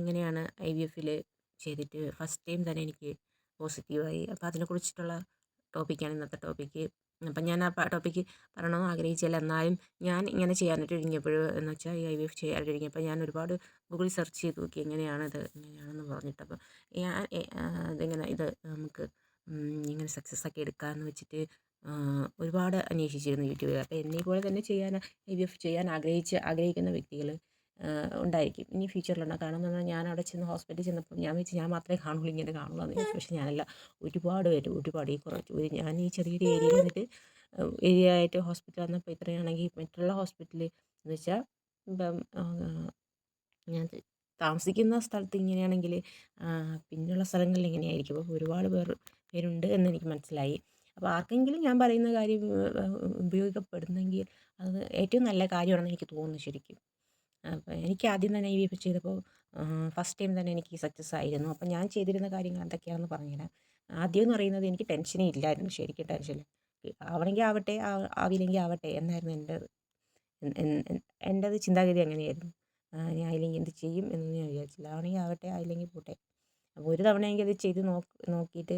എങ്ങനെയാണ് I V എഫിൽ ചെയ്തിട്ട് ഫസ്റ്റ് ടൈം തന്നെ എനിക്ക് പോസിറ്റീവായി. അപ്പോൾ അതിനെക്കുറിച്ചിട്ടുള്ള ടോപ്പിക്കാണ് ഇന്നത്തെ ടോപ്പിക്ക്. അപ്പം ഞാൻ ആ ടോപ്പിക്ക് പറയണമെന്ന് ആഗ്രഹിച്ചില്ല. എന്നാലും ഞാൻ ഇങ്ങനെ ചെയ്യാനായിട്ട് ഒരുങ്ങിയപ്പോൾ എന്ന് വെച്ചാൽ ഈ ഐ വി എഫ് ചെയ്യാനായിട്ട് ഒരുങ്ങിയപ്പോൾ ഞാൻ ഒരുപാട് ഗൂഗിളിൽ സെർച്ച് ചെയ്ത് നോക്കി എങ്ങനെയാണിത് എങ്ങനെയാണെന്ന് പറഞ്ഞിട്ട്. അപ്പോൾ ഞാൻ ഇതിങ്ങനെ ഇത് നമുക്ക് ഇങ്ങനെ സക്സസ് ആക്കി എടുക്കാമെന്ന് വെച്ചിട്ട് ഒരുപാട് അന്വേഷിച്ചിരുന്നു യൂട്യൂബിൽ അപ്പോൾ എന്നെ പോലെ തന്നെ ചെയ്യാൻ ഐ വി എഫ് ചെയ്യാൻ ആഗ്രഹിച്ച് ആഗ്രഹിക്കുന്ന വ്യക്തികൾ ഉണ്ടായിരിക്കും. ഇനി ഫ്യൂച്ചറിലുണ്ടോ കാരണം എന്ന് പറഞ്ഞാൽ ഞാൻ അവിടെ ചെന്ന് ഹോസ്പിറ്റലിൽ ചെന്നപ്പോൾ ഞാൻ വെച്ച് ഞാൻ മാത്രമേ കാണുള്ളൂ ഇങ്ങനെ കാണുള്ളൂ എന്ന് പക്ഷേ ഞാനല്ല. ഒരുപാട് പേര് ഒരുപാട് ഈ കുറച്ച് ഞാൻ ഈ ചെറിയൊരു ഏരിയയിൽ വന്നിട്ട് ഏരിയ ആയിട്ട് ഹോസ്പിറ്റൽ വന്നപ്പോൾ ഇത്രയാണെങ്കിൽ മറ്റുള്ള ഹോസ്പിറ്റലിൽ എന്ന് വെച്ചാൽ ഇപ്പം ഞാൻ താമസിക്കുന്ന സ്ഥലത്ത് ഇങ്ങനെയാണെങ്കിൽ പിന്നെയുള്ള സ്ഥലങ്ങളിൽ ഇങ്ങനെയായിരിക്കും. അപ്പോൾ ഒരുപാട് പേർ പേരുണ്ട് എന്ന് എനിക്ക് മനസ്സിലായി. അപ്പോൾ ആർക്കെങ്കിലും ഞാൻ പറയുന്ന കാര്യം ഉപയോഗിക്കപ്പെടുന്നെങ്കിൽ അത് ഏറ്റവും നല്ല കാര്യമാണെന്ന് എനിക്ക് തോന്നുന്നു ശരിക്കും. അപ്പോൾ എനിക്ക് ആദ്യം തന്നെ ഈ വി എഫ് ചെയ്തപ്പോൾ ഫസ്റ്റ് ടൈം തന്നെ എനിക്ക് സക്സസ് ആയിരുന്നു. അപ്പോൾ ഞാൻ ചെയ്തിരുന്ന കാര്യങ്ങൾ എന്തൊക്കെയാണെന്ന് പറഞ്ഞുതരാം. ആദ്യം എന്ന് പറയുന്നത് എനിക്ക് ടെൻഷനേ ഇല്ലായിരുന്നു. ശരിക്കും ടെൻഷൻ ആവണമെങ്കിൽ ആവട്ടെ ആവില്ലെങ്കിൽ ആവട്ടെ എന്നായിരുന്നു എന്റെ എന്റേത് ചിന്താഗതി അങ്ങനെയായിരുന്നു. ഞാൻ അതിലെങ്കിൽ എന്ത് ചെയ്യും എന്ന് ഞാൻ വിചാരിച്ചില്ല. ആവണമെങ്കിൽ ആവട്ടെ ആയില്ലെങ്കിൽ പോട്ടെ. അപ്പോൾ ഒരു തവണയെങ്കിൽ അത് ചെയ്ത് നോക്കിയിട്ട്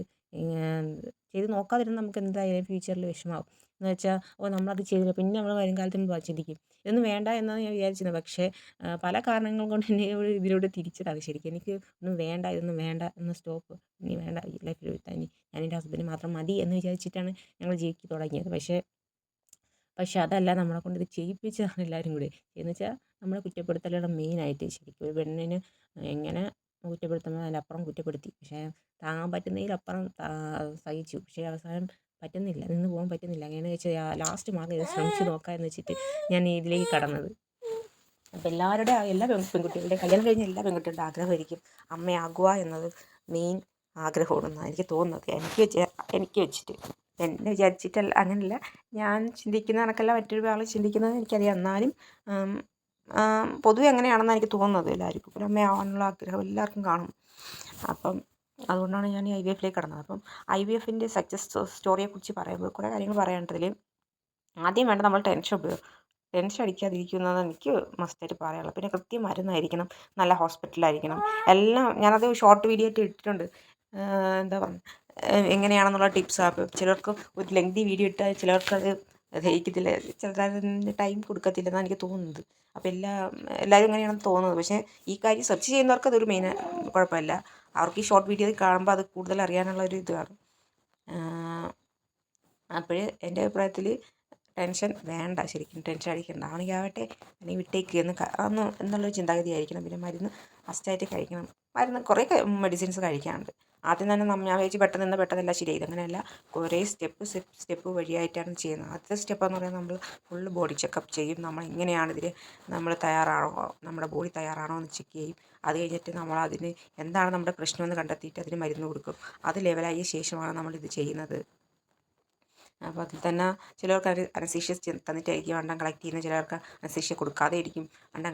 ചെയ്ത് നോക്കാതിരുന്നാൽ നമുക്ക് എന്തായാലും ഫ്യൂച്ചറിൽ വിഷമാവും. എന്ന് വെച്ചാൽ ഓ നമ്മളത് ചെയ്തില്ല പിന്നെ നമ്മൾ വരും കാലത്ത് നമ്മൾ ചിന്തിക്കും ഇതൊന്നും വേണ്ട എന്നാണ് ഞാൻ വിചാരിച്ചിരുന്നത്. പക്ഷേ പല കാരണങ്ങൾ കൊണ്ട് എന്നെ ഇതിലൂടെ തിരിച്ചതാണ്. ശരിക്കും എനിക്ക് ഒന്നും വേണ്ട ഇതൊന്നും വേണ്ട എന്ന് സ്റ്റോപ്പ് ഇനി വേണ്ട ലൈഫിൽ തന്നെ ഞാൻ എന്റെ ഹസ്ബൻഡ് മാത്രം മതി എന്ന് വിചാരിച്ചിട്ടാണ് ഞങ്ങൾ ജീവിക്കാൻ തുടങ്ങിയത്. പക്ഷേ പക്ഷെ അതല്ല നമ്മളെ കൊണ്ട് ഇത് ചെയ്യിപ്പിച്ചതാണ് എല്ലാവരും കൂടി. എന്ന് വെച്ചാൽ നമ്മളെ കുറ്റപ്പെടുത്തലാണ് മെയിനായിട്ട് ശരിക്കും ഒരു പെണ്ണിന് എങ്ങനെ കുറ്റപ്പെടുത്തുമ്പോൾ അതിലപ്പുറം കുറ്റപ്പെടുത്തി. പക്ഷേ താങ്ങാൻ പറ്റുന്നതിലപ്പുറം സഹിച്ചു. പക്ഷേ അവസാനം പറ്റുന്നില്ല. നിന്ന് പോകാൻ പറ്റുന്നില്ല. അങ്ങനെ വെച്ചാൽ ലാസ്റ്റ് മാർഗം ഇത് ശ്രമിച്ച് നോക്കാമെന്ന് വെച്ചിട്ട് ഞാൻ ഇതിലേക്ക് കടന്നത്. അപ്പം എല്ലാവരുടെ എല്ലാ പെൺകുട്ടികളുടെ കല്യാണം കഴിഞ്ഞ എല്ലാ പെൺകുട്ടികളുടെ ആഗ്രഹമായിരിക്കും അമ്മയാകുക എന്നത് മെയിൻ ആഗ്രഹമാണെന്നാണ് എനിക്ക് തോന്നുന്നത്. എനിക്ക് എനിക്ക് വെച്ചിട്ട്. എന്നെ വിചാരിച്ചിട്ടല്ല അങ്ങനെയല്ല ഞാൻ ചിന്തിക്കുന്ന കണക്കല്ല മറ്റൊരു ആൾ ചിന്തിക്കുന്നത് എനിക്കറിയാം. എന്നാലും പൊതുവെ അങ്ങനെയാണെന്നാണ് എനിക്ക് തോന്നുന്നത് എല്ലാവർക്കും. ഒരു അമ്മയാവാനുള്ള ആഗ്രഹം എല്ലാവർക്കും കാണും. അപ്പം അതുകൊണ്ടാണ് ഞാൻ ഐ വി എഫിലേക്ക് കടന്നത്. അപ്പം ഐ വി എഫിന്റെ സക്സസ് സ്റ്റോറിയെക്കുറിച്ച് പറയുമ്പോൾ കുറേ കാര്യങ്ങൾ പറയാനുണ്ടതിൽ ആദ്യം വേണ്ട നമ്മൾ ടെൻഷൻ ഉപയോഗം ടെൻഷൻ അടിക്കാതിരിക്കുന്നത് എനിക്ക് മസ്റ്റായിട്ട് പറയാനുള്ളത്. പിന്നെ കൃത്യം മരുന്നായിരിക്കണം നല്ല ഹോസ്പിറ്റലായിരിക്കണം എല്ലാം ഞാനത് ഷോർട്ട് വീഡിയോ ആയിട്ട് ഇട്ടിട്ടുണ്ട്. എന്താ പറയുക എങ്ങനെയാണെന്നുള്ള ടിപ്സ് ചിലർക്ക് ഒരു ലെങ്തി വീഡിയോ ഇട്ടാൽ ചിലർക്കത് ദഹിക്കത്തില്ല ചിലർ അതിന് ടൈം കൊടുക്കത്തില്ലെന്നാണ് എനിക്ക് തോന്നുന്നത്. അപ്പോൾ എല്ലാ എല്ലാവരും അങ്ങനെയാണെന്ന് തോന്നുന്നത്. പക്ഷേ ഈ കാര്യം സെർച്ച് ചെയ്യുന്നവർക്ക് അതൊരു മെയിൻ കുഴപ്പമില്ല. അവർക്ക് ഈ ഷോർട്ട് വീഡിയോ കാണുമ്പോൾ അത് കൂടുതൽ അറിയാനുള്ള ഒരു ഇതാണ് അപ്പോൾ എന്റെ അഭിപ്രായത്തിൽ ടെൻഷൻ വേണ്ട ശരിക്കും ടെൻഷൻ അടിക്കേണ്ട. ആണെങ്കിൽ ആവട്ടെ അല്ലെങ്കിൽ വിട്ടേക്ക് എന്ന് അന്ന് എന്നുള്ളൊരു ചിന്താഗതി ആയിരിക്കണം പിന്നെ മരുന്ന് ഫസ്റ്റായിട്ട് കഴിക്കണം. മരുന്ന് കുറേ മെഡിസിൻസ് കഴിക്കാനുണ്ട്. ആദ്യം തന്നെ ഞാൻ വിചാരിച്ചു പെട്ടെന്ന് നിന്ന് പെട്ടെന്നല്ല ശരി അങ്ങനെയല്ല കുറേ സ്റ്റെപ്പ് സ്റ്റെപ്പ് വഴിയായിട്ടാണ് ചെയ്യുന്നത്. ആദ്യത്തെ സ്റ്റെപ്പ് എന്ന് പറയുന്നത് നമ്മൾ ഫുള്ള് ബോഡി ചെക്കപ്പ് ചെയ്യും. നമ്മൾ ഇങ്ങനെയാണ് ഇതിൽ നമ്മൾ തയ്യാറാണോ നമ്മുടെ ബോഡി തയ്യാറാണോ എന്ന് ചെക്ക് ചെയ്യും. അത് കഴിഞ്ഞിട്ട് നമ്മൾ അതിന് എന്താണ് നമ്മുടെ പ്രശ്നമെന്ന് കണ്ടെത്തിയിട്ട് അതിന് മരുന്ന് കൊടുക്കും. അത് ലെവലായ ശേഷമാണ് നമ്മൾ ഇത് ചെയ്യുന്നത്. അപ്പോൾ അതിൽ തന്നെ ചിലർക്ക് അനസീഷ്യ തന്നിട്ടായിരിക്കും അണ്ടം കളക്ട് ചെയ്യുന്നത്. ചിലർക്ക് അനസീഷ്യ കൊടുക്കാതെ ആയിരിക്കും അണ്ടം